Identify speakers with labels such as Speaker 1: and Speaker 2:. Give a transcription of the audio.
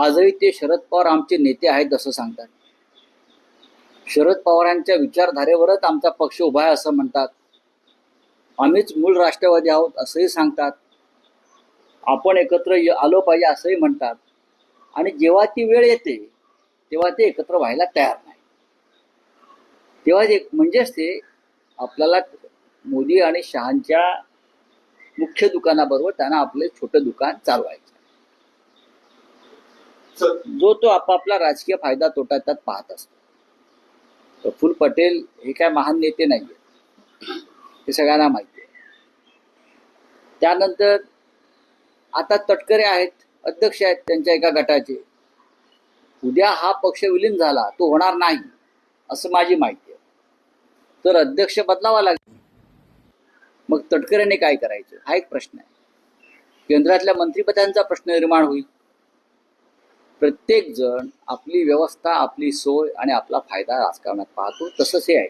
Speaker 1: आजही ते शरद पवार आमचे नेते आहेत असं सांगतात. शरद पवारांच्या विचारधारेवरच आमचा पक्ष उभा आहे असं म्हणतात. आम्हीच मूळ राष्ट्रवादी आहोत असंही सांगतात. आपण एकत्र आलो पाहिजे असंही म्हणतात. आणि जेव्हा ती वेळ येते तेव्हा ते एकत्र व्हायला तयार नाही. तेव्हा ते म्हणजेच ते आपल्याला मोदी आणि शहांच्या मुख्य दुकानाबरोबर त्यांना आपले छोटं दुकान चालवायचं. जो तो आपापला राजकीय फायदा तोटा त्यात पाहत असतो. प्रफुल्ल पटेल हे काय महान नेते नाहीये. हे सगळ्यांना माहिती आहे. त्यानंतर आता तटकरे आहेत अध्यक्ष आहेत त्यांच्या एका गटाचे. उद्या हा पक्ष विलीन झाला तो होणार नाही असं माझी माहिती आहे. तर अध्यक्ष बदलावा लागेल. मग तटकरेने काय करायचं? हा एक प्रश्न आहे. केंद्रातल्या मंत्रिपदांचा प्रश्न निर्माण होईल. प्रत्येक जण आपली व्यवस्था आपली सोय आणि आपला फायदा राजकारणात पाहतो. तसंच हे आहे.